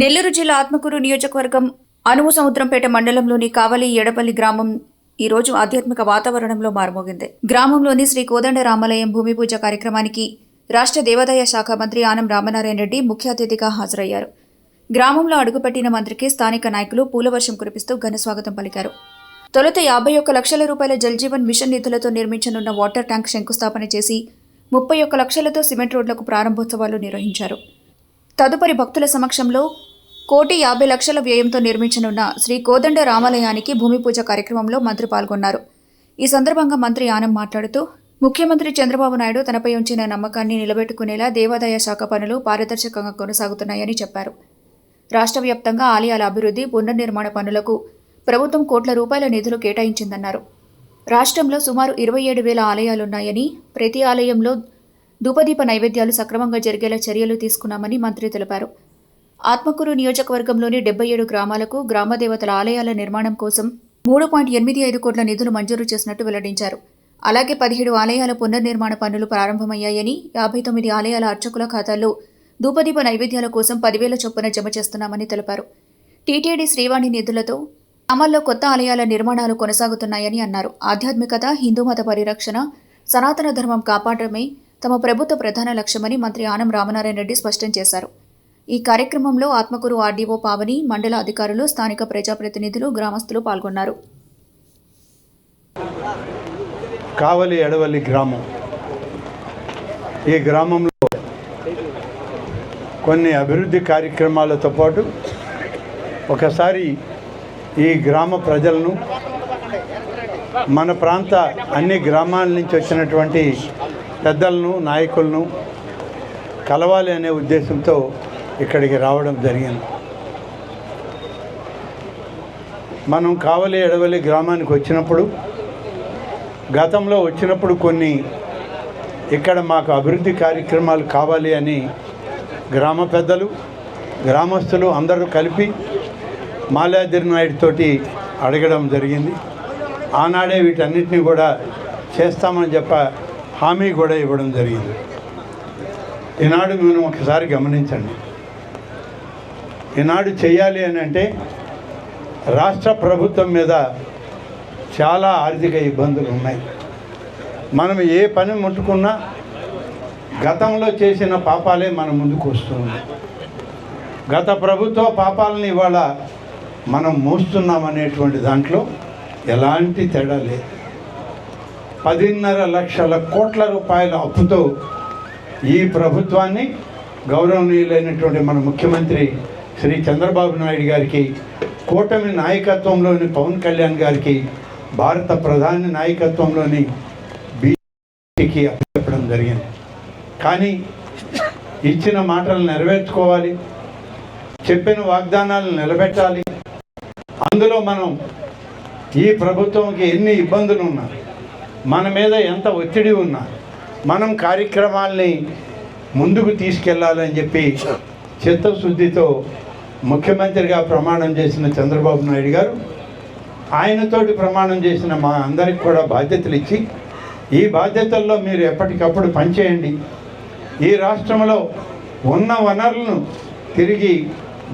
నెల్లూరు జిల్లా ఆత్మకూరు నియోజకవర్గం అనుము సముద్రంపేట మండలంలోని కావలి ఎడపల్లి గ్రామం ఈ రోజు ఆధ్యాత్మిక వాతావరణంలో మారుమోగింది. గ్రామంలోని శ్రీ కోదండ రామాలయం భూమి పూజ కార్యక్రమానికి రాష్ట్ర దేవాదాయ శాఖ మంత్రి ఆనం రామనారాయణ రెడ్డి ముఖ్య అతిథిగా హాజరయ్యారు. గ్రామంలో అడుగుపెట్టిన మంత్రికి స్థానిక నాయకులు పూలవర్షం కురిపిస్తూ ఘనస్వాగతం పలికారు. తొలుత యాభై ఒక్క లక్షల రూపాయల జల్జీవన్ మిషన్ నిధులతో నిర్మించనున్న వాటర్ ట్యాంక్ శంకుస్థాపన చేసి ముప్పై ఒక్క లక్షలతో సిమెంట్ రోడ్లకు ప్రారంభోత్సవాలు నిర్వహించారు. తదుపరి భక్తుల సమక్షంలో కోటి యాభై లక్షల వ్యయంతో నిర్మించనున్న శ్రీ కోదండ రామాలయానికి భూమి పూజ కార్యక్రమంలో మంత్రి పాల్గొన్నారు. ఈ సందర్భంగా మంత్రి ఆనం మాట్లాడుతూ ముఖ్యమంత్రి చంద్రబాబు నాయుడు తనపై ఉంచిన నమ్మకాన్ని నిలబెట్టుకునేలా దేవాదాయ శాఖ పనులు పారదర్శకంగా కొనసాగుతున్నాయని చెప్పారు. రాష్ట్ర వ్యాప్తంగా ఆలయాల అభివృద్ధి పునర్నిర్మాణ పనులకు ప్రభుత్వం కోట్ల రూపాయల నిధులు కేటాయించిందన్నారు. రాష్ట్రంలో సుమారు ఇరవై ఏడు వేల ఆలయాలున్నాయని ప్రతి ఆలయంలో ధూపదీప నైవేద్యాలు సక్రమంగా జరిగేలా చర్యలు తీసుకున్నామని మంత్రి తెలిపారు. ఆత్మకూరు నియోజకవర్గంలోని డెబ్బై ఏడు గ్రామాలకు గ్రామదేవతల ఆలయాల నిర్మాణం కోసం మూడు పాయింట్ ఎనిమిది ఐదు కోట్ల నిధులు మంజూరు చేసినట్టు వెల్లడించారు. అలాగే పదిహేడు ఆలయాల పునర్నిర్మాణ పనులు ప్రారంభమయ్యాయని యాభై తొమ్మిది ఆలయాల అర్చకుల ఖాతాల్లో ధూపదీప నైవేద్యాల కోసం పదివేల చొప్పున జమ చేస్తున్నామని తెలిపారు. టీటీడీ శ్రీవాణి నిధులతో అమల్లో కొత్త ఆలయాల నిర్మాణాలు కొనసాగుతున్నాయని అన్నారు. ఆధ్యాత్మికత హిందూ మత పరిరక్షణ సనాతన ధర్మం కాపాడమే తమ ప్రభుత్వ ప్రధాన లక్ష్యమని మంత్రి ఆనం రామనారాయణ రెడ్డి స్పష్టం చేశారు. ఈ కార్యక్రమంలో ఆత్మకూరు ఆర్డీఓ పావని మండల అధికారులు స్థానిక ప్రజాప్రతినిధులు గ్రామస్తులు పాల్గొన్నారు. కావలి ఎడవల్లి గ్రామం. ఈ గ్రామంలో కొన్ని అభివృద్ధి కార్యక్రమాలతో పాటు ఒకసారి ఈ గ్రామ ప్రజలను మన ప్రాంత అన్ని గ్రామాల నుంచి వచ్చినటువంటి పెద్దలను నాయకులను కలవాలి అనే ఉద్దేశంతో ఇక్కడికి రావడం జరిగింది. మనం కావలి ఎడవలి గ్రామానికి వచ్చినప్పుడు గతంలో వచ్చినప్పుడు కొన్ని ఇక్కడ మాకు అభివృద్ధి కార్యక్రమాలు కావాలి అని గ్రామ పెద్దలు గ్రామస్తులు అందరూ కలిపి మాల్యాద్రి నాయుడు తోటి అడగడం జరిగింది. ఆనాడే వీటన్నిటిని కూడా చేస్తామని చెప్ప హామీ కూడా ఇవ్వడం జరిగింది. ఈనాడు మేము ఒకసారి గమనించండి. ఈనాడు చేయాలి అని అంటే రాష్ట్ర ప్రభుత్వం మీద చాలా ఆర్థిక ఇబ్బందులు ఉన్నాయి. మనం ఏ పని ముట్టుకున్నా గతంలో చేసిన పాపాలే మన ముందుకు వస్తుంది. గత ప్రభుత్వ పాపాలని ఇవాళ మనం మోస్తున్నాం అనేటువంటి దాంట్లో ఎలాంటి తేడా లేదు. పదిన్నర లక్షల కోట్ల రూపాయల అప్పుతో ఈ ప్రభుత్వాన్ని గౌరవనీయులైనటువంటి మన ముఖ్యమంత్రి శ్రీ చంద్రబాబు నాయుడు గారికి కూటమి నాయకత్వంలోని పవన్ కళ్యాణ్ గారికి భారత ప్రధాని నాయకత్వంలోని బీజేపీకి అప్పచెప్పడం జరిగింది. కానీ ఇచ్చిన మాటలు నెరవేర్చుకోవాలి చెప్పిన వాగ్దానాలను నిలబెట్టాలి. అందులో మనం ఈ ప్రభుత్వంకి ఎన్ని ఇబ్బందులు ఉన్నా మన మీద ఎంత ఒత్తిడి ఉన్నా మనం కార్యక్రమాల్ని ముందుకు తీసుకెళ్ళాలని చెప్పి చిత్తశుద్ధితో ముఖ్యమంత్రిగా ప్రమాణం చేసిన చంద్రబాబు నాయుడు గారు ఆయనతోటి ప్రమాణం చేసిన మా అందరికి కూడా బాధ్యతలు ఇచ్చి ఈ బాధ్యతల్లో మీరు ఎప్పటికప్పుడు పనిచేయండి. ఈ రాష్ట్రంలో ఉన్న వనరులను తిరిగి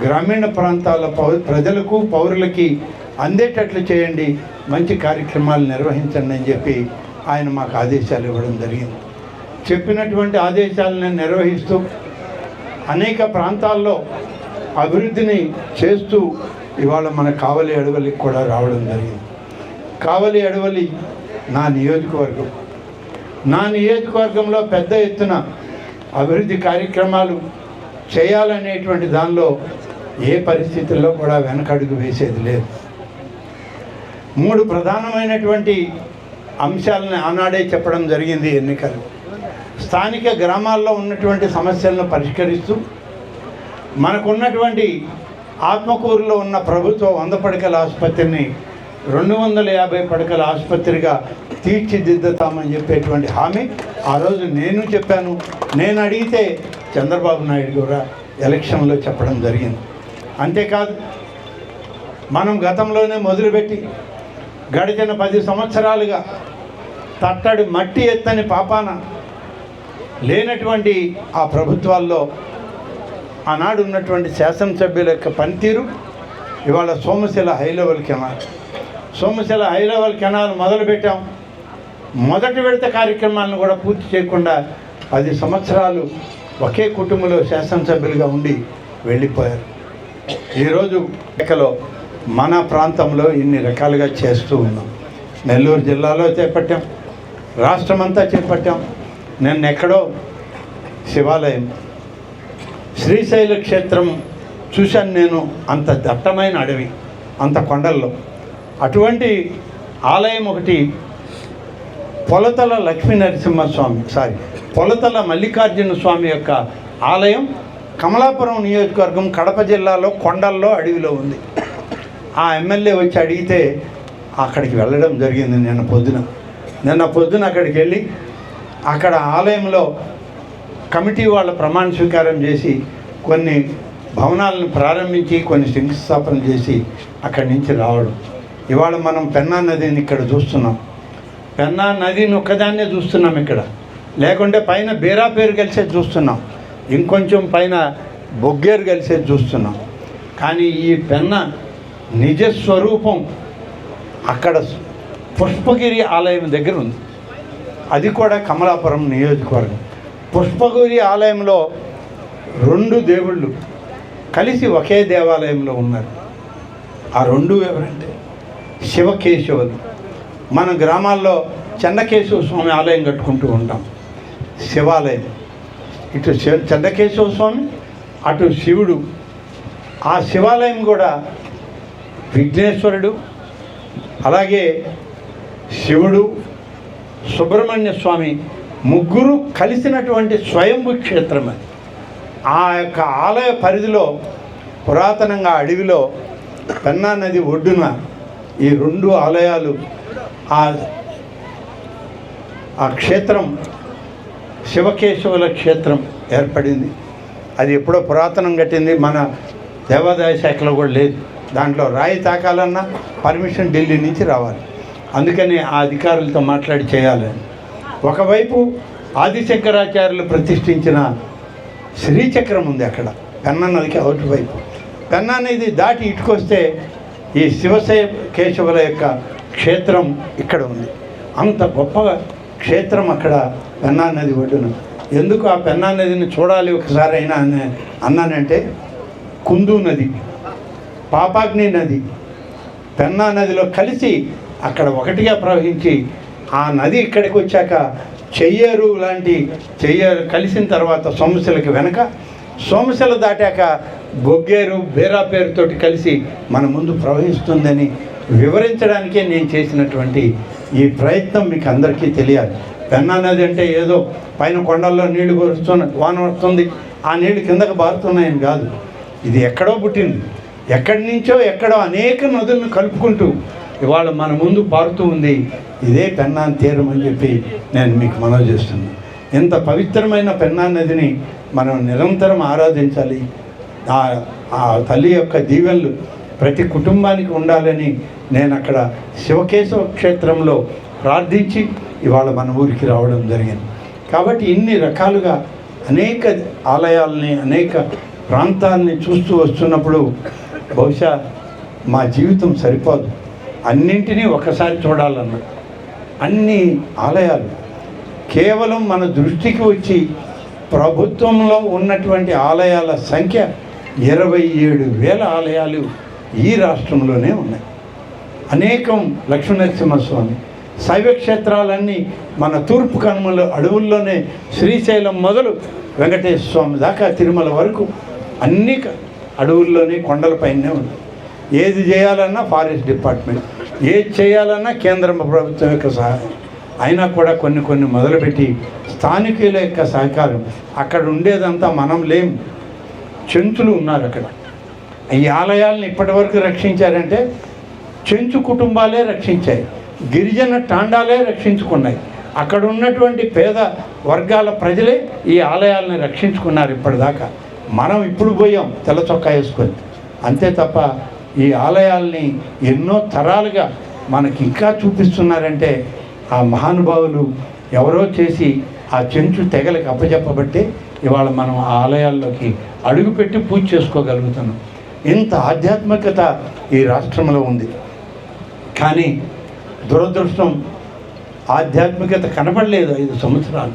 గ్రామీణ ప్రాంతాల పౌ ప్రజలకు పౌరులకి అందేటట్లు చేయండి. మంచి కార్యక్రమాలు నిర్వహించండి అని చెప్పి ఆయన మాకు ఆదేశాలు ఇవ్వడం జరిగింది. చెప్పినటువంటి ఆదేశాలను నిర్వహిస్తూ అనేక ప్రాంతాల్లో అభివృద్ధిని చేస్తూ ఇవాళ మన కావలి అడవలికి కూడా రావడం జరిగింది. కావలి అడవలి నా నియోజకవర్గం. నా నియోజకవర్గంలో పెద్ద ఎత్తున అభివృద్ధి కార్యక్రమాలు చేయాలనేటువంటి దానిలో ఏ పరిస్థితుల్లో కూడా వెనకడుగు వేసేది లేదు. మూడు ప్రధానమైనటువంటి అంశాలను ఆనాడే చెప్పడం జరిగింది ఎన్నికలు. స్థానిక గ్రామాల్లో ఉన్నటువంటి సమస్యలను పరిష్కరిస్తూ మనకున్నటువంటి ఆత్మకూరులో ఉన్న ప్రభుత్వ వంద పడకల ఆసుపత్రిని రెండు వందల యాభై పడకల ఆసుపత్రిగా తీర్చిదిద్దుతామని చెప్పేటువంటి హామీ ఆ రోజు నేను చెప్పాను. నేను అడిగితే చంద్రబాబు నాయుడు కూడా ఎలక్షన్లో చెప్పడం జరిగింది. అంతేకాదు మనం గతంలోనే మొదలుపెట్టి గడిచిన పది సంవత్సరాలుగా తట్టడి మట్టి ఎత్తని పాపాన లేనటువంటి ఆ ప్రభుత్వాల్లో ఆనాడు ఉన్నటువంటి శాసనసభ్యుల యొక్క పనితీరు ఇవాళ Somasila high level canal. Somasila high level canal మొదలుపెట్టాం. మొదటి విడత కార్యక్రమాలను కూడా పూర్తి చేయకుండా పది సంవత్సరాలు ఒకే కుటుంబంలో శాసనసభ్యులుగా ఉండి వెళ్ళిపోయారు. ఈరోజు లెక్కలో మన ప్రాంతంలో ఇన్ని రకాలుగా చేస్తూ ఉన్నాం. నెల్లూరు జిల్లాలో చేపట్టాం. రాష్ట్రమంతా చేపట్టాం. నిన్న ఎక్కడో శివాలయం శ్రీశైల క్షేత్రం చూశాను నేను అంత దట్టమైన అడవి అంత కొండల్లో. అటువంటి ఆలయం ఒకటి పొలతల లక్ష్మీ నరసింహస్వామి సారీ పొలతల మల్లికార్జున స్వామి యొక్క ఆలయం కమలాపురం నియోజకవర్గం కడప జిల్లాలో కొండల్లో అడవిలో ఉంది. ఆ ఎమ్మెల్యే వచ్చి అడిగితే అక్కడికి వెళ్ళడం జరిగింది నిన్న పొద్దున. నిన్న పొద్దున అక్కడికి వెళ్ళి అక్కడ ఆలయంలో కమిటీ వాళ్ళ ప్రమాణ స్వీకారం చేసి కొన్ని భవనాలను ప్రారంభించి కొన్ని శంకుస్థాపన చేసి అక్కడి నుంచి రావడం. ఇవాళ మనం పెన్నా నదిని ఇక్కడ చూస్తున్నాం. పెన్నా నదిని ఒక్కదాన్నే చూస్తున్నాం ఇక్కడ. లేకుంటే పైన బీరా పేరు కలిసేది చూస్తున్నాం. ఇంకొంచెం పైన బొగ్గేరు కలిసేది చూస్తున్నాం. కానీ ఈ పెన్న నిజ స్వరూపం అక్కడ పుష్పగిరి ఆలయం దగ్గర ఉంది. అది కూడా కమలాపురం నియోజకవర్గం. పుష్పగిరి ఆలయంలో రెండు దేవుళ్ళు కలిసి ఒకే దేవాలయంలో ఉన్నారు. ఆ రెండు ఎవరంటే శివకేశవులు. మన గ్రామాల్లో చెన్నకేశవ స్వామి ఆలయం కట్టుకుంటూ ఉంటాం. శివాలయం. ఇటు శివ చెన్నకేశవ స్వామి అటు శివుడు. ఆ శివాలయం కూడా విఘ్నేశ్వరుడు అలాగే శివుడు సుబ్రహ్మణ్య స్వామి ముగ్గురు కలిసినటువంటి స్వయంభు క్షేత్రం అది. ఆ యొక్క ఆలయ పరిధిలో పురాతనంగా అడవిలో పెన్నా నది ఒడ్డున ఈ రెండు ఆలయాలు ఆ ఆ క్షేత్రం శివకేశవుల క్షేత్రం ఏర్పడింది. అది ఎప్పుడో పురాతనం కట్టింది మన దేవాదాయ శాఖలో కూడా లేదు. దాంట్లో రాయి తాకాలన్నా పర్మిషన్ ఢిల్లీ నుంచి రావాలి. అందుకని ఆ అధికారులతో మాట్లాడి చేయాలని ఒకవైపు ఆదిశంకరాచార్యులు ప్రతిష్ఠించిన శ్రీచక్రం ఉంది అక్కడ. పెన్నా నదికి అవుట్ వైపు. పెన్నా నది దాటి ఇటుకొస్తే ఈ శివశయ కేశవుల యొక్క క్షేత్రం ఇక్కడ ఉంది. అంత గొప్ప క్షేత్రం అక్కడ పెన్నా నది ఒడ్డున. ఎందుకు ఆ పెన్నా నదిని చూడాలి ఒకసారి అయినా అన్న అన్నానంటే కుందు నది పాపాగ్ని నది పెన్నా నదిలో కలిసి అక్కడ ఒకటిగా ప్రవహించి ఆ నది ఇక్కడికి వచ్చాక చెయ్యేరు లాంటి చెయ్యేరు కలిసిన తర్వాత సోమశిలకి వెనక సోమశిల దాటాక బొగ్గేరు బేరా పేరుతోటి కలిసి మన ముందు ప్రవహిస్తుందని వివరించడానికే నేను చేసినటువంటి ఈ ప్రయత్నం మీకు అందరికీ తెలియాలి. పెన్నా నది అంటే ఏదో పైన కొండల్లో నీళ్ళు కురుస్తున్న వాన వస్తుంది ఆ నీళ్ళు కిందకు బారుతున్నాయని కాదు. ఇది ఎక్కడో పుట్టింది. ఎక్కడి నుంచో ఎక్కడో అనేక నదులను కలుపుకుంటూ ఇవాళ మన ముందు పారుతూ ఉంది ఇదే పెన్నా తీరం అని చెప్పి నేను మీకు మనవి చేస్తున్నాను ఇంత పవిత్రమైన పెన్నా నదిని మనం నిరంతరం ఆరాధించాలి. ఆ ఆ తల్లి యొక్క దీవెనలు ప్రతి కుటుంబానికి ఉండాలని నేను అక్కడ శివకేశవ క్షేత్రంలో ప్రార్థించి ఇవాళ మన ఊరికి రావడం జరిగింది. కాబట్టి ఇన్ని రకాలుగా అనేక ఆలయాల్ని అనేక ప్రాంతాలని చూస్తూ వస్తున్నప్పుడు బహుశా మా జీవితం సరిపోదు. అన్నింటినీ ఒకసారి చూడాలన్నాడు అన్ని ఆలయాలు కేవలం మన దృష్టికి వచ్చి ప్రభుత్వంలో ఉన్నటువంటి ఆలయాల సంఖ్య ఇరవై ఏడు వేల ఆలయాలు ఈ రాష్ట్రంలోనే ఉన్నాయి. అనేకం లక్ష్మీనరసింహస్వామి శైవ క్షేత్రాలన్నీ మన తూర్పు కనుమల అడవుల్లోనే శ్రీశైలం మొదలు వెంకటేశ్వర స్వామి దాకా తిరుమల వరకు అన్ని అడవుల్లోనే కొండలపైనే ఉంది ఏది చేయాలన్నా ఫారెస్ట్ డిపార్ట్మెంట్ ఏది చేయాలన్నా కేంద్ర ప్రభుత్వం యొక్క సహాయం అయినా కూడా కొన్ని కొన్ని మొదలుపెట్టి స్థానికుల యొక్క సహకారం. అక్కడ ఉండేదంతా మనం లేం. చెంచులు ఉన్నారు అక్కడ. ఈ ఆలయాలను ఇప్పటివరకు రక్షించారంటే చెంచు కుటుంబాలే రక్షించాయి. గిరిజన టాండాలే రక్షించుకున్నాయి. అక్కడ ఉన్నటువంటి పేద వర్గాల ప్రజలే ఈ ఆలయాలను రక్షించుకున్నారు ఇప్పటిదాకా. మనం ఇప్పుడు పోయాం తెల్ల చొక్కా వేసుకొని. అంతే తప్ప ఈ ఆలయాల్ని ఎన్నో తరాలుగా మనకి ఇంకా చూపిస్తున్నారంటే ఆ మహానుభావులు ఎవరో చేసి ఆ చెంచు తెగలకు అప్పచెప్పబట్టే ఇవాళ మనం ఆ ఆలయాల్లోకి అడుగుపెట్టి పూజ చేసుకోగలుగుతున్నాం. ఇంత ఆధ్యాత్మికత ఈ రాష్ట్రంలో ఉంది. కానీ దురదృష్టం ఆధ్యాత్మికత కనపడలేదు ఐదు సంవత్సరాలు.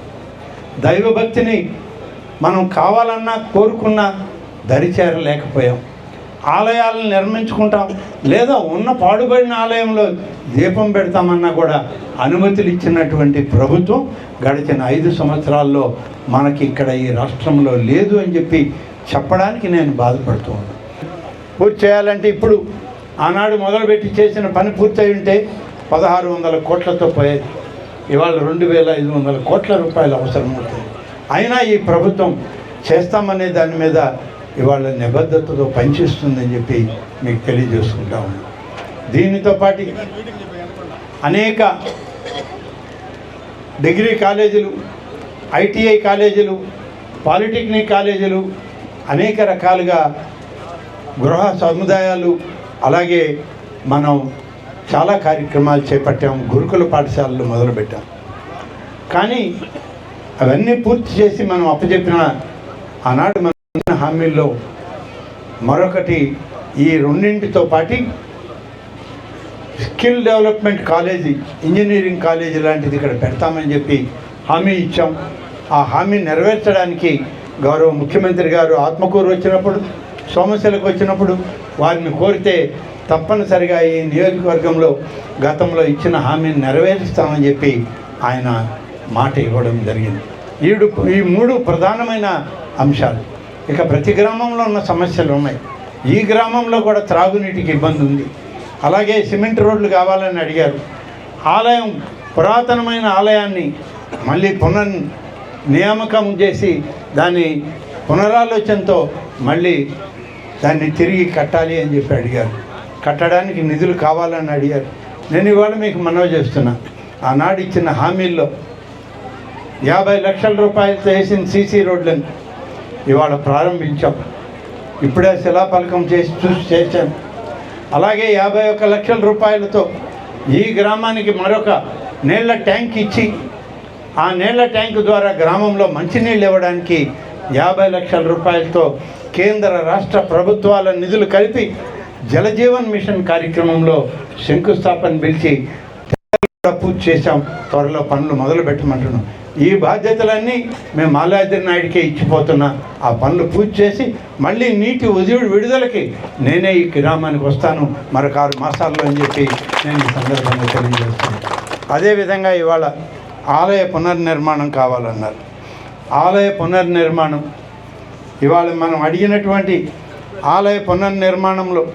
దైవభక్తిని మనం కావాలన్నా కోరుకున్నా దరిచేరలేకపోయాం ఆలయాలను నిర్మించుకుంటాం. లేదా ఉన్న పాడుబడిన ఆలయంలో దీపం పెడతామన్నా కూడా అనుమతులు ఇచ్చినటువంటి ప్రభుత్వం గడిచిన ఐదు సంవత్సరాల్లో మనకి ఇక్కడ ఈ రాష్ట్రంలో లేదు అని చెప్పి చెప్పడానికి నేను బాధపడుతూ ఉన్నాను. పూర్తి చేయాలంటే ఇప్పుడు ఆనాడు మొదలుపెట్టి చేసిన పని పూర్తయి ఉంటే పదహారు వందల కోట్లతో పోయేది. ఇవాళ రెండు వేల ఐదు వందల కోట్ల రూపాయలు అవసరం అవుతుంది. అయినా ఈ ప్రభుత్వం చేస్తామనే దాని మీద ఇవాళ నిబద్ధతతో పనిచేస్తుందని చెప్పి మీకు తెలియజేసుకుంటా ఉన్నాం దీనితో పాటు అనేక డిగ్రీ కాలేజీలు ఐటీఐ కాలేజీలు పాలిటెక్నిక్ కాలేజీలు అనేక రకాలుగా గృహ సముదాయాలు అలాగే మనం చాలా కార్యక్రమాలు చేపట్టాం గురుకుల పాఠశాలలు మొదలుపెట్టాం. కానీ అవన్నీ పూర్తి చేసి మనం అప్పచెప్పిన ఆనాడు ఇచ్చిన హామీల్లో మరొకటి ఈ రెండింటితో పాటి skill development college engineering college లాంటిది ఇక్కడ పెడతామని చెప్పి హామీ ఇచ్చాం. ఆ హామీ నెరవేర్చడానికి గౌరవ ముఖ్యమంత్రి గారు ఆత్మకూరు వచ్చినప్పుడు సోమశిలకు వచ్చినప్పుడు వారిని కోరితే తప్పనిసరిగా ఈ నియోజకవర్గంలో గతంలో ఇచ్చిన హామీని నెరవేరుస్తామని చెప్పి ఆయన మాట ఇవ్వడం జరిగింది. ఈడు ఈ మూడు ప్రధానమైన అంశాలు. ఇక ప్రతి గ్రామంలో ఉన్న సమస్యలు ఉన్నాయి. ఈ గ్రామంలో కూడా త్రాగునీటికి ఇబ్బంది ఉంది. అలాగే సిమెంట్ రోడ్లు కావాలని అడిగారు. ఆలయం పురాతనమైన ఆలయాన్ని మళ్ళీ పునర్ నియామకం చేసి దాన్ని పునరాలోచనతో మళ్ళీ దాన్ని తిరిగి కట్టాలి అని చెప్పి అడిగారు. కట్టడానికి నిధులు కావాలని అడిగారు. నేను ఇవాళ మీకు మనవి చేస్తున్నా. ఆనాడు ఇచ్చిన హామీల్లో యాభై లక్షల రూపాయలతో వేసిన సీసీ రోడ్లను ఇవాళ ప్రారంభించాం. ఇప్పుడే శిలాఫలకం చేసి చూసి చేశాం. అలాగే యాభై ఒక్క లక్షల రూపాయలతో ఈ గ్రామానికి మరొక నీళ్ళ ట్యాంక్ ఇచ్చి ఆ నీళ్ళ ట్యాంక్ ద్వారా గ్రామంలో మంచినీళ్ళు ఇవ్వడానికి యాభై లక్షల రూపాయలతో కేంద్ర రాష్ట్ర ప్రభుత్వాల నిధులు కలిపి జలజీవన్ మిషన్ కార్యక్రమంలో శంకుస్థాపన పిలిచి కూడా పూజ చేశాం. త్వరలో పనులు మొదలు పెట్టమంటున్నాం ఈ బాధ్యతలన్నీ మేము మాలాద్రి నాయుడికే ఇచ్చిపోతున్నా. ఆ పనులు పూజ చేసి మళ్ళీ నీటి ఉదయుడు విడుదలకి నేనే ఈ గ్రామానికి వస్తాను. మరొక ఆరు మాసాల్లో అని చెప్పి నేను ఈ సందర్భంగా తెలియజేస్తాను అదేవిధంగా ఇవాళ ఆలయ పునర్నిర్మాణం కావాలన్నారు. ఆలయ పునర్నిర్మాణం. ఇవాళ మనం అడిగినటువంటి ఆలయ పునర్నిర్మాణంలో